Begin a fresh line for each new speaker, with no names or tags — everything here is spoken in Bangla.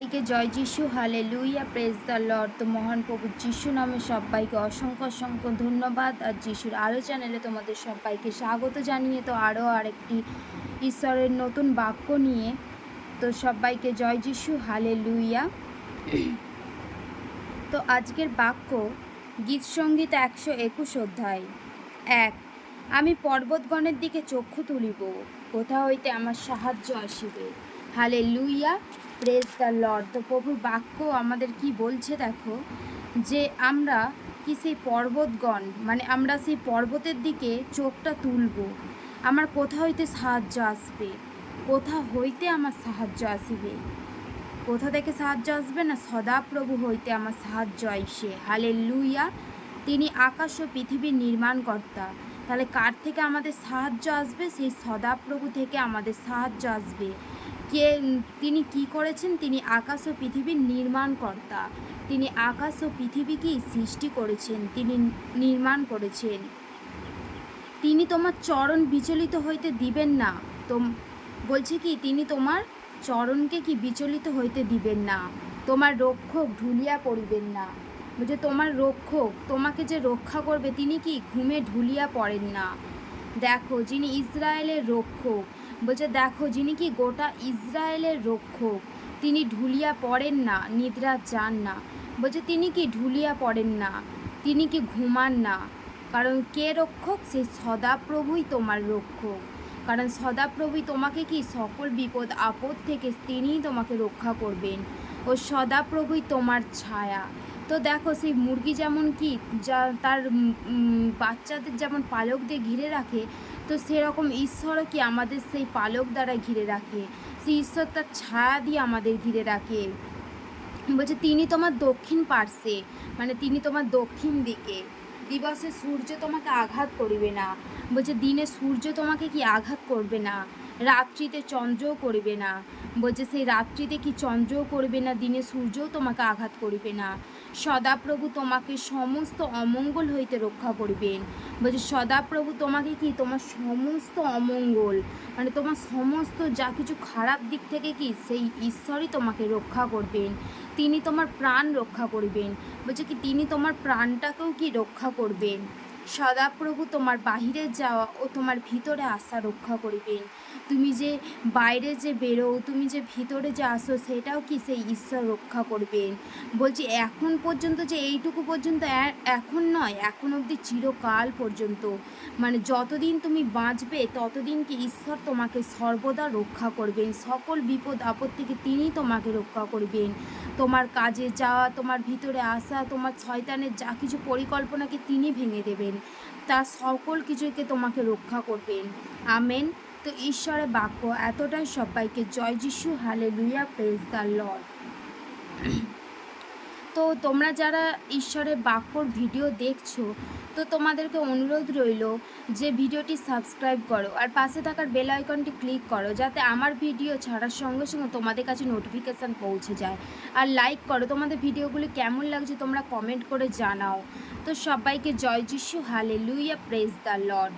সবাইকে জয় যিশু হালে লুইয়া প্রেস দ্য লর্ড তো মহান প্রভু যিশু নামে সবাইকে অসংখ্য অসংখ্য ধন্যবাদ। আর যিশুর আরও চ্যানেলে তোমাদের সবাইকে স্বাগত জানিয়ে তো আরও আরেকটি ঈশ্বরের নতুন বাক্য নিয়ে তো সবাইকে জয় যিশু হালে লুইয়া তো আজকের বাক্য গীত সংগীত একশো একুশ অধ্যায়। এক, আমি পর্বতগণের দিকে চক্ষু তুলিব, কোথা হইতে আমার সাহায্য আসিবে? হালে লুইয়া প্রেস দ্য লর্ড তো প্রভুর বাক্য আমাদের কি বলছে দেখো, যে আমরা কি সেই পর্বতগণ মানে আমরা সেই পর্বতের দিকে চোখটা তুলব। আমার কোথা হইতে সাহায্য আসবে? কোথা হইতে আমার সাহায্য আসিবে? কোথা থেকে সাহায্য আসবে না সদাপ্রভু হইতে আমার সাহায্য আইসে। হালে লুইয়া তিনি আকাশ ও পৃথিবীর নির্মাণকর্তা। তাহলে কার থেকে আমাদের সাহায্য আসবে? সেই সদাপ্রভু থেকে আমাদের সাহায্য আসবে। কে, তিনি কি করেছেন? তিনি আকাশ ও পৃথিবীর নির্মাণকর্তা। তিনি আকাশ ও পৃথিবীকেই সৃষ্টি করেছেন। তিনি নির্মাণ করেছেন। তিনি তোমার চরণ বিচলিত হইতে দিবেন না। তোম, বলছে কি, তিনি তোমার চরণকে কি বিচলিত হইতে দিবেন না? তোমার রক্ষক ঢুলিয়া পড়িবেন না। বলছে তোমার রক্ষক, তোমাকে যে রক্ষা করবে, তিনি কি ঘুমে ঢুলিয়া পড়েন না? দেখো, যিনি ইসরায়েলের রক্ষক বলছে, দেখো, যিনি কি গোটা ইসরায়েলের রক্ষক, তিনি ঢুলিয়া পড়েন না, নিদ্রা যান না। বলছে, তিনি কি ঢুলিয়া পড়েন না, তিনি কি ঘুমান না? কারণ কে রক্ষক? সেই সদাপ্রভুই তোমার রক্ষক। কারণ সদাপ্রভুই তোমাকে কি সকল বিপদ, আপদ থেকে তিনিই তোমাকে রক্ষা করবেন ও সদাপ্রভুই তোমার ছায়া। তো দেখো, সেই মুরগি যেমন কি, যা তার বাচ্চাদের যেমন পালক দিয়ে ঘিরে রাখে তো সেরকম ঈশ্বরও কি আমাদের সেই পালক দ্বারা ঘিরে রাখে? সেই ঈশ্বর তার ছায়া দিয়ে আমাদের ঘিরে রাখে। বলছে, তিনি তোমার দক্ষিণ পার্শ্বে মানে তিনি তোমার দক্ষিণ দিকে। দিবসে সূর্য তোমাকে আঘাত করিবে না। বলছে, দিনে সূর্য তোমাকে কি আঘাত করবে না? রাত্রিতে চন্দ্রও করবে না। বলছে, সেই রাত্রিতে কি চন্দ্রও করবে না? দিনে সূর্যও তোমাকে আঘাত করিবে না। সদাপ্রভু তোমাকে সমস্ত অমঙ্গল হইতে রক্ষা করিবেন। বলছে, সদাপ্রভু তোমাকে কি? তোমার সমস্ত অমঙ্গল মানে তোমার সমস্ত যা কিছু খারাপ দিক থেকে কি, সেই ঈশ্বরই তোমাকে রক্ষা করবেন। তিনি তোমার প্রাণ রক্ষা করবেন। বলছে কি, তিনি তোমার প্রাণটাকেও কি রক্ষা করবেন? সদাপ্রভু তোমার বাহিরে যাওয়া ও তোমার ভিতরে আসা রক্ষা করিবেন। তুমি যে বাইরে যে বেরো তুমি যে ভিতরে যে আসো, সেটাও কি সেই ঈশ্বর রক্ষা করবেন। বলছি, এখন পর্যন্ত যে এইটুকু পর্যন্ত এখন নয়, এখন অবধি চিরকাল পর্যন্ত। মানে যতদিন তুমি বাঁচবে, ততদিন কি ঈশ্বর তোমাকে সর্বদা রক্ষা করবেন। সকল বিপদ, আপদ থেকে তিনি তোমাকে রক্ষা করবেন। তোমার কাজে যাওয়া, তোমার ভিতরে আসা, তোমার শয়তানের যা কিছু পরিকল্পনাকে তিনি ভেঙে দেবেন। তার সকল কিছুকে তোমাকে রক্ষা করবেন আমেন। তো ঈশ্বরের বাক্য, এতটাই সবাইকে, জয় যিশু হালে লুইয়া প্রেস দ্য লর্ড তো তোমরা যারা ঈশ্বরের বাক্যর ভিডিও দেখছ, তো তোমাদেরকে অনুরোধ রইল যে ভিডিওটি সাবস্ক্রাইব করো আর পাশে থাকার বেল আইকনটি ক্লিক করো যাতে আমার ভিডিও ছাড়ার সঙ্গে সঙ্গে তোমাদের কাছে নোটিফিকেশান পৌঁছে যায়। আর লাইক করো, তোমাদের ভিডিওগুলি কেমন লাগছে তোমরা কমেন্ট করে জানাও। তো সবাইকে জয় যিশু হালে লুইয়া প্রেস দ্য লর্ড